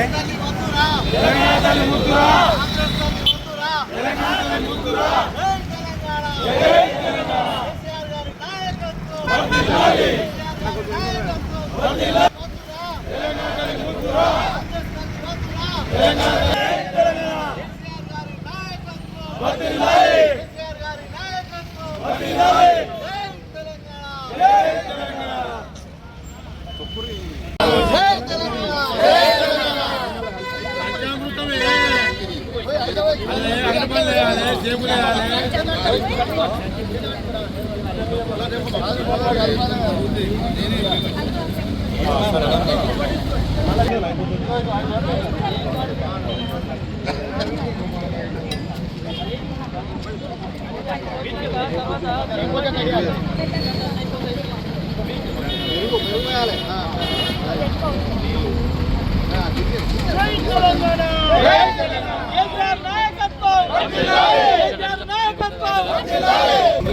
తెలంగాణ తల్లి ముద్దురా తెలంగాణ తల్లి ముద్దురా జై తెలంగాణ కేసీఆర్ గారి నాయకత్వం కేసీఆర్ గారి నాయకత్వం తెలంగాణ తల్లి ముద్దురా కేసీఆర్ గారి నాయకత్వం వర్ధిల్లాలి. కేసీఆర్ గారి నాయకత్వం వర్ధిల్లాలి. జై తెలంగాణ జై తెలంగాణ జై తెలంగాణ తర్వాత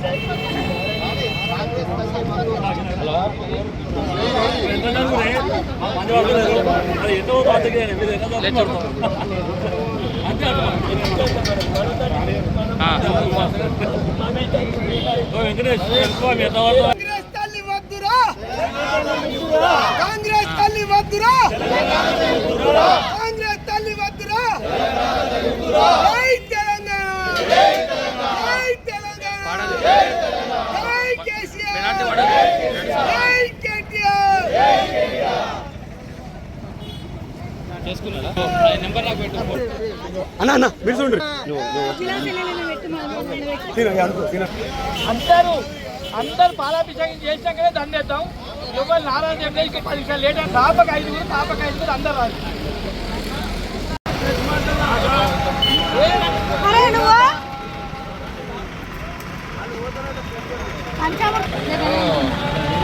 కేటీఆర్ జై కేసీఆర్ జై కేసీఆర్ కాంగ్రెస్ తల్లి వద్దురా కాంగ్రెస్ తల్లి వద్దురా కాంగ్రెస్ తల్లి వద్దురా జై తెలంగాణ జై తెలంగాణ జై కేసీఆర్ జై కేటీఆర్ అన్న అన్న అందరూ అందరు పాలాభిషేకం చేసినాకనే దండేద్దాం ఎవరు నారాయణ చెప్పలేదు పది నిమిషాలు లేట్ అయినా తాపక ఐదుగురు తాపక ఐదుగురు అందరు రాదు పంచామృతం.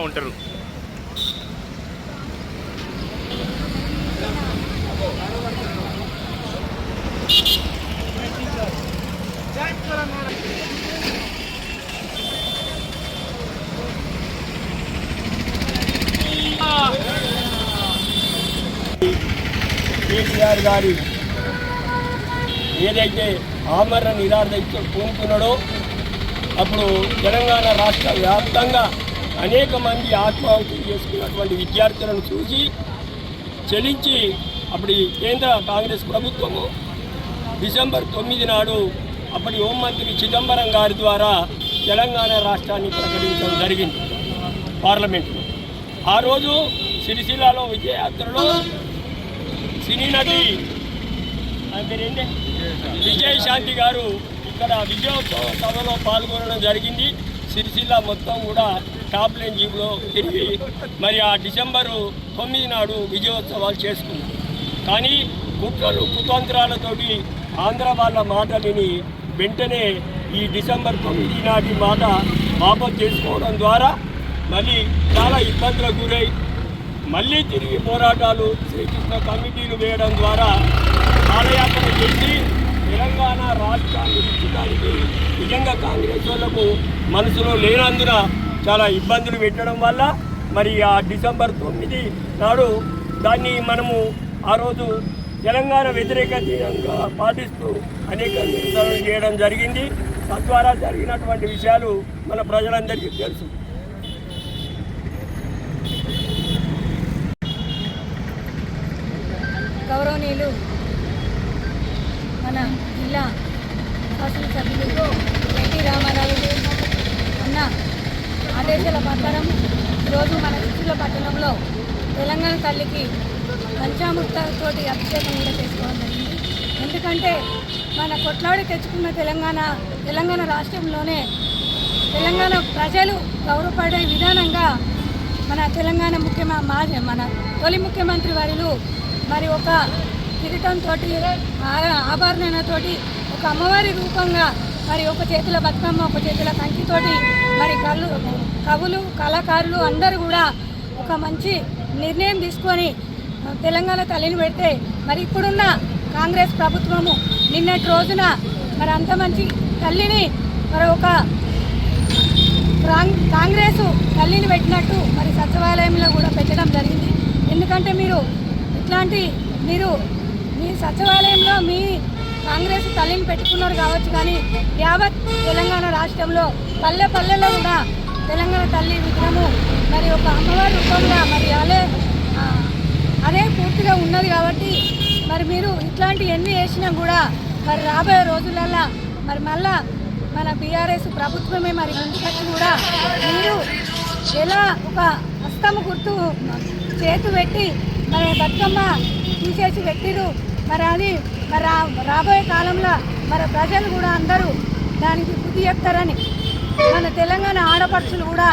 ఉంటారు. కేసీఆర్ గారి ఏదైతే ఆమరణ నిరాధ పూనుకున్నాడో అప్పుడు తెలంగాణ రాష్ట్ర వ్యాప్తంగా అనేక మంది ఆత్మాహుతి చేసుకున్నటువంటి విద్యార్థులను చూసి చెలించి అప్పుడు కేంద్ర కాంగ్రెస్ ప్రభుత్వము డిసెంబర్ తొమ్మిది నాడు అప్పటి హోంమంత్రి చిదంబరం గారి ద్వారా తెలంగాణ రాష్ట్రాన్ని ప్రకటించడం జరిగింది పార్లమెంట్లో ఆ రోజు సిరిసిల్లాలో విజయయాత్రలో సినీ నటి పేరేంటి విజయశాంతి గారు ఇక్కడ విజయోత్సవ సభలో పాల్గొనడం జరిగింది. సిరిసిల్ల మొత్తం కూడా టాప్లైన్ జీప్లో తిరిగి మరి ఆ డిసెంబరు తొమ్మిది నాడు విజయోత్సవాలు చేసుకున్నాం. కానీ కుట్రలు కుతంత్రాలతోటి ఆంధ్ర వాళ్ళ మాట విని వెంటనే ఈ డిసెంబర్ తొమ్మిది నాటి మాట వాపసు చేసుకోవడం ద్వారా మళ్ళీ చాలా ఇబ్బందులకు గురై మళ్ళీ తిరిగి పోరాటాలు శ్రీకృష్ణ కమిటీలు వేయడం ద్వారా పాదయాత్ర చేసి తెలంగాణ రాష్ట్రాన్ని ఇచ్చడానికి నిజంగా కాంగ్రెస్ వాళ్ళకు మనసులో లేనందున చాలా ఇబ్బందులు పెట్టడం వల్ల మరి ఆ డిసెంబర్ తొమ్మిది నాడు దాన్ని మనము ఆ రోజు తెలంగాణ వ్యతిరేక దినంగా పాటిస్తూ అనేక నిరసనలు చేయడం జరిగింది. తద్వారా జరిగినటువంటి విషయాలు మన ప్రజలందరికీ తెలుసు. గౌరవనీయులు మన జిల్లా శాసనసభ్యులు ఆదేశాల ప్రకారం ఈరోజు మన చిత్తూరు పట్టణంలో తెలంగాణ తల్లికి పంచామృతతోటి అభిషేకం కూడా చేసుకోవడం జరిగింది. ఎందుకంటే మన కొట్లాడి తెచ్చుకున్న తెలంగాణ తెలంగాణ రాష్ట్రంలోనే తెలంగాణ ప్రజలు గౌరవపడే విధానంగా మన తెలంగాణ ముఖ్యమ మాజీ మన తొలి ముఖ్యమంత్రి వారిలు మరి ఒక కిరీటంతో ఆభరణతోటి ఒక అమ్మవారి రూపంగా మరి ఒక చేతిలో బతుకమ్మ ఒక చేతిలో కంచితోటి మరి కళ్ళు కవులు కళాకారులు అందరూ కూడా ఒక మంచి నిర్ణయం తీసుకొని తెలంగాణ తల్లిని పెడితే మరి ఇప్పుడున్న కాంగ్రెస్ ప్రభుత్వము నిన్నటి రోజున మరి అంత మంచి తల్లిని మరి ఒక కాంగ్రెస్ తల్లిని పెట్టినట్టు మరి సచివాలయంలో కూడా పెట్టడం జరిగింది. ఎందుకంటే మీరు ఇట్లాంటి మీరు మీ సచివాలయంలో మీ కాంగ్రెస్ తల్లిని పెట్టుకున్నారు కావచ్చు కానీ యావత్ తెలంగాణ రాష్ట్రంలో పల్లె పల్లెలో కూడా తెలంగాణ తల్లి విగ్రహము మరి ఒక అమ్మవారి రూపంగా మరి అదే అదే పూర్తిగా ఉన్నది కాబట్టి మరి మీరు ఇట్లాంటి ఎన్ని వేసినా కూడా మరి రాబోయే రోజులల్లో మరి మళ్ళా మన బీఆర్ఎస్ ప్రభుత్వమే మరి ముందుకొచ్చి కూడా మీరు ఎలా ఒక హస్తము గుర్తు చేతు పెట్టి మరి బతుకమ్మ తీసేసి పెట్టిరు మరి అది మరి రా- రాబోయే కాలంలో మరి ప్రజలు కూడా అందరూ దానికి బుద్ధి చెప్తారని మన తెలంగాణ ఆడపడుచులు కూడా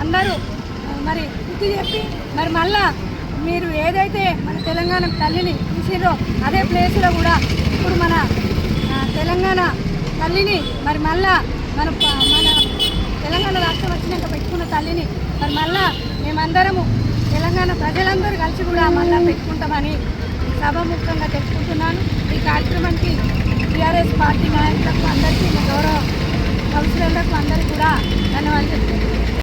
అందరూ మరి బుద్ధి చెప్పి మరి మళ్ళా మీరు ఏదైతే మన తెలంగాణ తల్లిని తీసిరో అదే ప్లేస్లో కూడా ఇప్పుడు మన తెలంగాణ తల్లిని మరి మళ్ళా మన మన తెలంగాణ రాష్ట్రం వచ్చినాక పెట్టుకున్న తల్లిని మరి మళ్ళా మేమందరము తెలంగాణ ప్రజలందరూ కలిసి కూడా మళ్ళా పెట్టుకుంటామని సభాముఖంగా తెలుసుకుంటున్నాను ఈ కార్యక్రమానికి టీఆర్ఎస్ పార్టీ నాయకులకు అందరికీ గౌరవ కౌన్సిలర్లకు అందరికీ కూడా ధన్యవాదాలు చెప్తున్నాను.